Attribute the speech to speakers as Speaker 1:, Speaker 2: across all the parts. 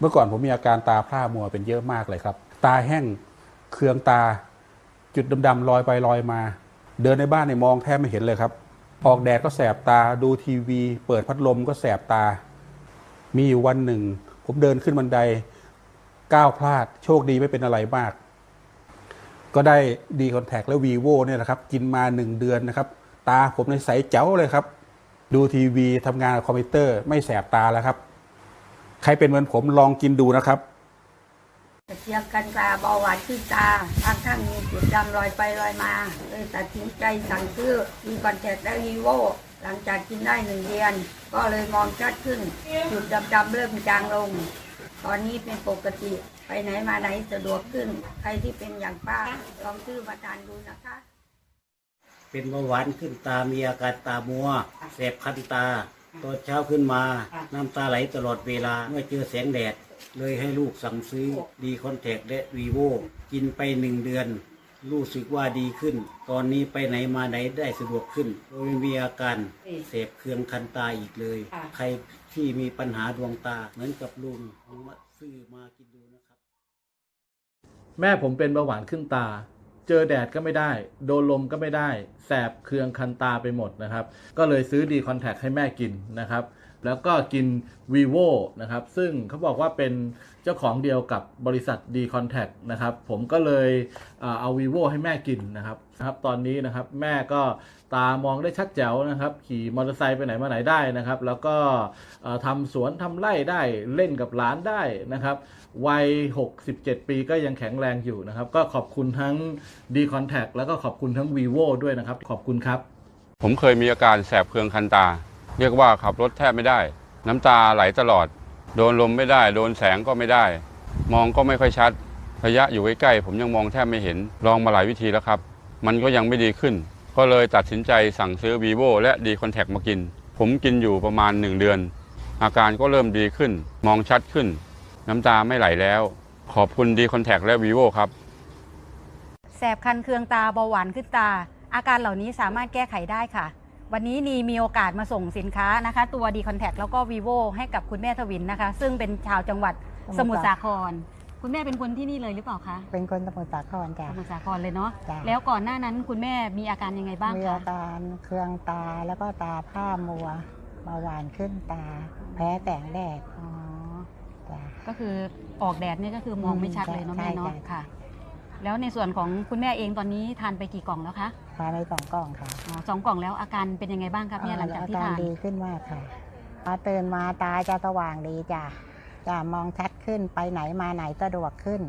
Speaker 1: เมื่อก่อนผมมีอาการตาพร่ามัวเป็นเยอะมากเลยครับ ตาแห้งเคืองตา จุดดำๆลอยไปลอยมา เดินในบ้านเนี่ยมองแทบไม่เห็นเลยครับ ออกแดดก็แสบตาดูทีวี เปิดพัดลมก็แสบตา มีอยู่วันหนึ่ง ผมเดินขึ้นบันไดก้าวพลาด โชคดีไม่เป็นอะไรมาก ก็ได้ดีคอนแทคและวีโวเนี่ยนะครับ กินมาหนึ่งเดือนนะครับ ตาผมในใสเจ๋วเลยครับ ดูทีวีทำงานกับคอมพิวเตอร์ไม่แสบตาแล้วครับ ใครเป็นเหมือนผมลองกินดูนะครับ
Speaker 2: ตะเกียบกันตาเบาหวานขึ้นตาทางข้างมีจุดดำลอยไปลอยมาเลยตัดสินใจสั่งซื้อมีคอนแทคและวีโวหลังจากกินได้หนึ่งเดือน ก็เลยมองชัดขึ้น จุดดำๆเริ่มจางลง ตอนนี้เป็นปกติไปไหนมาไหนสะดวกขึ้น ใครที่เป็นอย่างป้าลองซื้อมาทานดูนะคะ
Speaker 3: เป็นเบาหวานขึ้นตามีอาการตามัวแสบคันตา ตอนเช้าขึ้นมา น้ำตาไหลตลอดเวลาเมื่อเจอแสงแดด เลยให้ลูกสั่งซื้อดีคอนแทคและวีโวกินไปหนึ่งเดือน รู้สึกว่าดีขึ้น ตอนนี้ไปไหนมาไหนได้สะดวกขึ้น โดยไม่มีอาการเสบเคืองคันตาอีกเลย ใครที่มีปัญหาดวงตาเหมือนกับลุงลองมาซื้อมากินดูนะครับ
Speaker 4: แม่ผมเป็นเบาหวานขึ้นตา เจอแดดก็ไม่ได้ โดนลมก็ไม่ได้ แสบเคืองคันตาไปหมดนะครับ ก็เลยซื้อดีคอนแทคให้แม่กินนะครับ แล้วก็กิน vivo นะครับ ซึ่งเขาบอกว่าเป็นเจ้าของเดียวกับบริษัท d c o n t a c t นะครับ ผมก็เลยเอา vivo ให้แม่กินนะครับนะครับ ตอนนี้นะครับแม่ก็ตามองได้ชัดแจ๋วนะครับ ขี่มอเตอร์ไซค์ไปไหนมาไหนได้นะครับ แล้วก็ทำสวนทำไร่ได้เล่นกับหลานได้นะครับ วัย 67 ปีก็ยังแข็งแรงอยู่นะครับ ก็ขอบคุณทั้ง d c o n t a c t แล้วก็ขอบคุณทั้ง vivo ด้วยนะครับ ขอบคุณครับ
Speaker 5: ผมเคยมีอาการแสบเคืองคันตา เรียกว่าขับรถแทบไม่ได้ น้ำตาไหลตลอด โดนลมไม่ได้ โดนแสงก็ไม่ได้ มองก็ไม่ค่อยชัด ระยะอยู่ใกล้ๆผมยังมองแทบไม่เห็น ลองมาหลายวิธีแล้วครับ มันก็ยังไม่ดีขึ้น ก็เลยตัดสินใจสั่งซื้อ vivo และดีคอนแทคมากิน ผมกินอยู่ประมาณ 1 เดือน อาการก็เริ่มดีขึ้น มองชัดขึ้น น้ำตาไม่ไหลแล้ว ขอบคุณดีคอนแทคและ vivo ครับ
Speaker 6: แสบคันเคืองตาเบาหวานขึ้นตา อาการเหล่านี้สามารถแก้ไขได้ค่ะ วันนี้นีมีโอกาสมาส่งสินค้านะคะ ตัว d c o n t a c t แล้วก็ vivo ให้กับคุณแม่ทวินนะคะ ซึ่งเป็นชาวจังหวัดส
Speaker 7: สมุ
Speaker 6: มุท
Speaker 7: ท
Speaker 6: ร
Speaker 7: ร
Speaker 6: สา
Speaker 7: สา
Speaker 6: คร คุณแม่เป็นคนที่นี่เลยหรือเปล่าคะ
Speaker 7: เป็นคนสมุทรสาครจ้ะ
Speaker 6: สมุทรสาครเลยเนาะ
Speaker 7: จ้ะ
Speaker 6: แล้วก่อนหน้านั้นคุณแม่มีอาการยังไงบ้าง
Speaker 7: มี
Speaker 6: คะ
Speaker 7: อาการเคืองตาแล้วก็ตาผ้ามัวเบาหวานขึ้นตา แพ้แสงแดด
Speaker 6: อ๋อ
Speaker 7: จ้ะ
Speaker 6: ก็คือออกแดดเนี่ยก็คือมองไม่ชัดเลยเนาะ
Speaker 7: ใช่
Speaker 6: แม่เนาะ
Speaker 7: ใช่
Speaker 6: ค่ะ แล้วในส่วนของคุณแม่เองตอนนี้ทานไปกี่กล่องแล้วคะ
Speaker 7: ทานไปสองกล่องค่ะ
Speaker 6: อ๋อสองกล่องแล้วอาการเป็นยังไงบ้างครับเนี่ยหลังจากที่
Speaker 7: อาการ
Speaker 6: ทาน
Speaker 7: ดีขึ้นมากค่ะพอตื่นมาตาจะสว่างดีจ้ะจะมองชัดขึ้นไปไหนมาไหนสะดวกขึ้น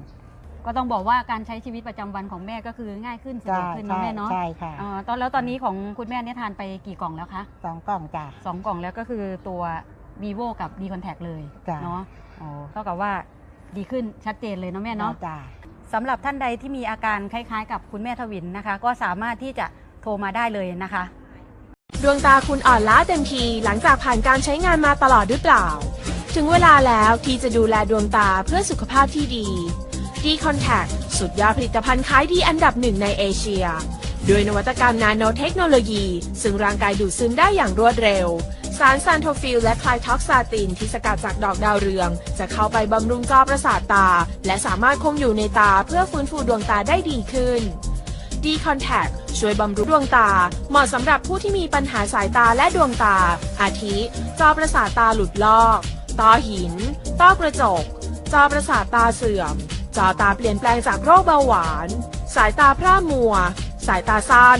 Speaker 6: ก็ต้องบอกว่าการใช้ชีวิตประจำวันของแม่ก็คือง่ายขึ้นสะด
Speaker 7: ใช่
Speaker 6: วกขึ้นเนาะ
Speaker 7: ใช่
Speaker 6: แม่เนาะ
Speaker 7: ใช่ค่ะ
Speaker 6: อ๋อตอนแล้วตอนนี้ของคุณแม่เนี่ยทานไปกี่กล่องแล้วคะ
Speaker 7: สองกล่องจ้ะ
Speaker 6: สองกล่องแล้วก็คือตัว vivo กับ d c o n t a c t เลย
Speaker 7: จ้ะ
Speaker 6: เนาะอ๋อเท่ากับว่าดีขึ้นชัดเจนเลยเนาะแม่เนาะ
Speaker 7: จ้ะ
Speaker 6: สำหรับท่านใดที่มีอาการคล้ายๆ กับคุณแม่ทวินนะคะ ก็สามารถที่จะโทรมาได้เลยนะคะ
Speaker 8: ดวงตาคุณอ่อนล้าเต็มทีหลังจากผ่านการใช้งานมาตลอดหรือเปล่า ถึงเวลาแล้วที่จะดูแลดวงตาเพื่อสุขภาพที่ดี d c o n t a c t สุดยอดผลิตภัณฑ์ขายดีอันดับหนึ่งในเอเชีย ด้วยนวัตกรรมนาโนเทคโนโลยี ซึ่งร่างกายดูดซึมได้อย่างรวดเร็ว สารซานโทฟิลและคลายท็อกซาตินที่สกัดจากดอกดาวเรือง จะเข้าไปบำรุงจอประสาทตา และสามารถคงอยู่ในตาเพื่อฟื้นฟูดวงตาได้ดีขึ้น D Contact ช่วยบำรุงดวงตา เหมาะสำหรับผู้ที่มีปัญหาสายตาและดวงตา อาทิ จอประสาทตาหลุดลอกต้อหิน ต้อกระจก จอประสาทตาเสื่อม จอตาเปลี่ยนแปลงจากโรคเบาหวาน สายตาพร่ามัว สายตาสั้น